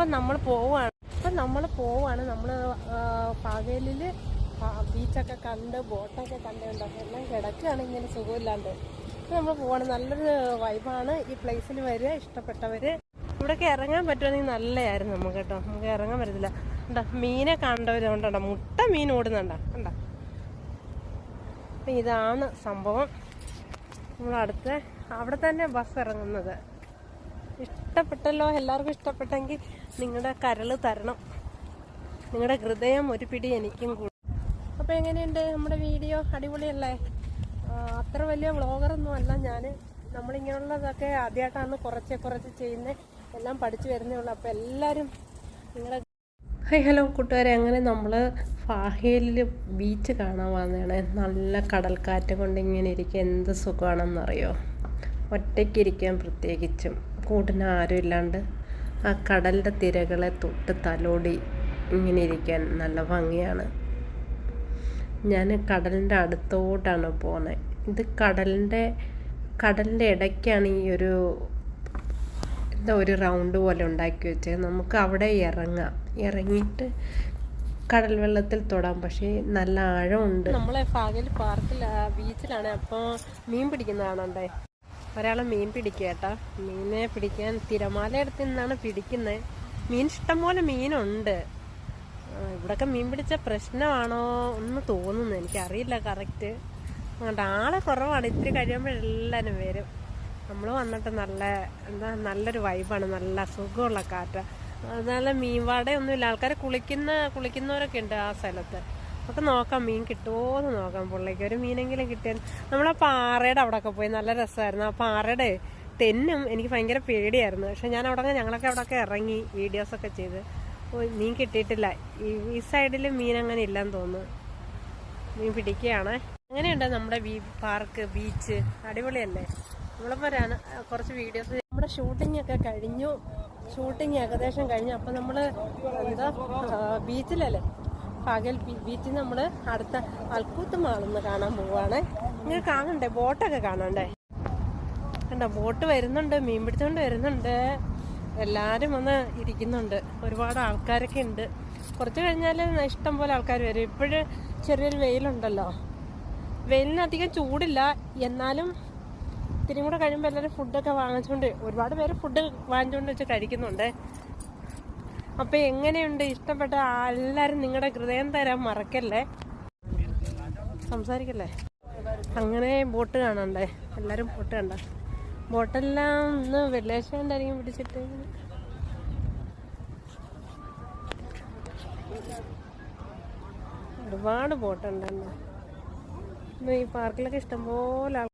ഇപ്പം നമ്മൾ പോവാണ് അപ്പം നമ്മൾ പോവാണ് നമ്മൾ പകലിൽ ബീച്ചൊക്കെ കണ്ട് ബോട്ടൊക്കെ കണ്ടുകൊണ്ട് എല്ലാം കിടക്കുകയാണ്. ഇങ്ങനെ സുഖമില്ലാണ്ട്. അപ്പം നമ്മൾ പോവാണ്. നല്ലൊരു വൈബാണ് ഈ പ്ലേസിൽ വരിക. ഇഷ്ടപ്പെട്ടവർ ഇവിടെയൊക്കെ ഇറങ്ങാൻ പറ്റുവാണെങ്കിൽ നല്ലതായിരുന്നു നമുക്ക് കേട്ടോ. നമുക്ക് ഇറങ്ങാൻ പറ്റത്തില്ല. കണ്ടോ? മീനെ കണ്ടവരുണ്ടോ മുട്ട മീൻ ഓടുന്നുണ്ടോ? കണ്ടോ? അപ്പം ഇതാണ് സംഭവം. നമ്മളടുത്ത് അവിടെ തന്നെ ബസ് ഇറങ്ങുന്നത്. ഇഷ്ടപ്പെട്ടല്ലോ എല്ലാവർക്കും ഇഷ്ടപ്പെട്ടെങ്കിൽ നിങ്ങളുടെ കരൾ തരണം. നിങ്ങളുടെ ഹൃദയം ഒരു പിടി എനിക്കും കൂടും. അപ്പോൾ എങ്ങനെയുണ്ട് നമ്മുടെ വീഡിയോ? അടിപൊളിയല്ലേ? അത്ര വലിയ വ്ളോഗറൊന്നും അല്ല ഞാൻ. നമ്മളിങ്ങനെയുള്ളതൊക്കെ ആദ്യമായിട്ടാണ് കുറച്ച് കുറച്ച് ചെയ്യുന്നത്. എല്ലാം പഠിച്ചു വരുന്നേ ഉള്ളൂ. അപ്പോൾ എല്ലാവരും നിങ്ങളുടെ ഹായ് ഹലോ കൂട്ടുകാരെ. അങ്ങനെ നമ്മൾ ഫാഹേലിൽ ബീച്ച് കാണാൻ വന്നതാണ്. നല്ല കടൽക്കാറ്റ് കൊണ്ട് ഇങ്ങനെ ഇരിക്കുക. എന്ത് സുഖമാണെന്നറിയോ? ഒറ്റയ്ക്കിരിക്കാൻ പ്രത്യേകിച്ചും കൂട്ടിന് ആരും ഇല്ലാണ്ട് ആ കടലിന്റെ തിരകളെ തൊട്ട് തലോടി ഇങ്ങനെ ഇരിക്കാൻ നല്ല ഭംഗിയാണ്. ഞാൻ കടലിന്റെ അടുത്തോട്ടാണ് പോകുന്നത് ഇത് കടലിന്റെ കടലിന്റെ ഇടയ്ക്കാണ് ഈ ഒരു എന്താ ഒരു റൗണ്ട് പോലെ ഉണ്ടാക്കി വെച്ചത്. നമുക്ക് അവിടെ ഇറങ്ങാം. ഇറങ്ങിയിട്ട് കടൽ വെള്ളത്തിൽ തൊടാം. പക്ഷേ നല്ല ആഴമുണ്ട്. നമ്മളെ ഫാഗൽ പാർക്കിൽ ബീച്ചിലാണ്. അപ്പോൾ മീൻ പിടിക്കുന്നതാണുണ്ടേ ഒരാളെ മീൻ പിടിക്കുക മീനെ പിടിക്കാൻ തിരമാല എടുത്ത് നിന്നാണ് പിടിക്കുന്നത് മീൻ ഇഷ്ടംപോലെ മീനുണ്ട്. ഇവിടൊക്കെ മീൻ പിടിച്ച പ്രശ്നമാണോ എന്ന് തോന്നുന്നു. എനിക്കറിയില്ല കറക്റ്റ് അതുകൊണ്ട് ആളെ കുറവാണ്. ഇത്തിരി കഴിയുമ്പോഴെല്ലാവരും വരും. നമ്മൾ വന്നിട്ട് നല്ല എന്താ നല്ലൊരു വൈബാണ് നല്ല സുഖമുള്ള കാറ്റ്. നല്ല മീൻവാടയൊന്നുമില്ല. ആൾക്കാർ കുളിക്കുന്ന കുളിക്കുന്നവരൊക്കെ ഉണ്ട് ആ സ്ഥലത്ത്. നമുക്ക് നോക്കാം മീൻ കിട്ടുമോ എന്ന് നോക്കാം. പുള്ളിക്ക് ഒരു മീനെങ്കിലും കിട്ടിയാൽ നമ്മൾ ആ പാറയുടെ അവിടെയൊക്കെ പോയി നല്ല രസമായിരുന്നു. ആ പാറയുടെ തെന്നും എനിക്ക് ഭയങ്കര പേടിയായിരുന്നു. പക്ഷെ ഞാൻ അവിടെ ഞങ്ങളൊക്കെ അവിടെയൊക്കെ ഇറങ്ങി വീഡിയോസൊക്കെ ചെയ്ത്. മീൻ കിട്ടിയിട്ടില്ല. ഈ സൈഡിൽ മീൻ അങ്ങനെ ഇല്ലെന്ന് തോന്നുന്നു. മീൻ പിടിക്കുകയാണ്. അങ്ങനെയുണ്ട് നമ്മുടെ ബീ പാർക്ക് ബീച്ച് അടിപൊളിയല്ലേ? നമ്മളിപ്പോഴാണ് കുറച്ച് വീഡിയോസ് നമ്മുടെ ഷൂട്ടിംഗ് ഒക്കെ കഴിഞ്ഞു. ഷൂട്ടിംഗ് ഏകദേശം കഴിഞ്ഞു. അപ്പം നമ്മൾ എന്താ ബീച്ചിലല്ലേ പകൽ ബീച്ച് നമ്മൾ അടുത്ത അൽക്കൂത്ത് മാളെന്ന് കാണാൻ പോവാണ്. നിങ്ങൾ കാണണ്ടേ? ബോട്ടൊക്കെ കാണണ്ടേ? കണ്ട ബോട്ട് വരുന്നുണ്ട് മീൻ പിടിച്ചോണ്ട് വരുന്നുണ്ട്. എല്ലാരും വന്ന് ഇരിക്കുന്നുണ്ട്. ഒരുപാട് ആൾക്കാരൊക്കെ ഉണ്ട്. കുറച്ച് കഴിഞ്ഞാൽ ഇഷ്ടം പോലെ ആൾക്കാർ വരും. ഇപ്പോഴ് ചെറിയൊരു വെയിലുണ്ടല്ലോ. വെയിലിന് അധികം ചൂടില്ല. എന്നാലും ഇത്തിരി കൂടെ കഴിയുമ്പോൾ എല്ലാവരും ഫുഡൊക്കെ വാങ്ങിച്ചുകൊണ്ട് ഒരുപാട് പേര് ഫുഡ് വാങ്ങിച്ചുകൊണ്ട് വെച്ച് കഴിക്കുന്നുണ്ട്. അപ്പൊ എങ്ങനെയുണ്ട്? ഇഷ്ടപ്പെട്ട എല്ലാരും നിങ്ങളുടെ ഹൃദയം തരാൻ മറക്കല്ലേ? സംസാരിക്കല്ലേ? അങ്ങനെ ബോട്ട് കാണണ്ടേ? എല്ലാരും ബോട്ട് കണ്ട? ബോട്ടെല്ലാം ഒന്ന് വെള്ളിയാഴ്ച എന്തായിരിക്കും പിടിച്ചിട്ട്. ഒരുപാട് ബോട്ടുണ്ടെന്ന് ഈ പാർക്കിലൊക്കെ ഇഷ്ടംപോലെ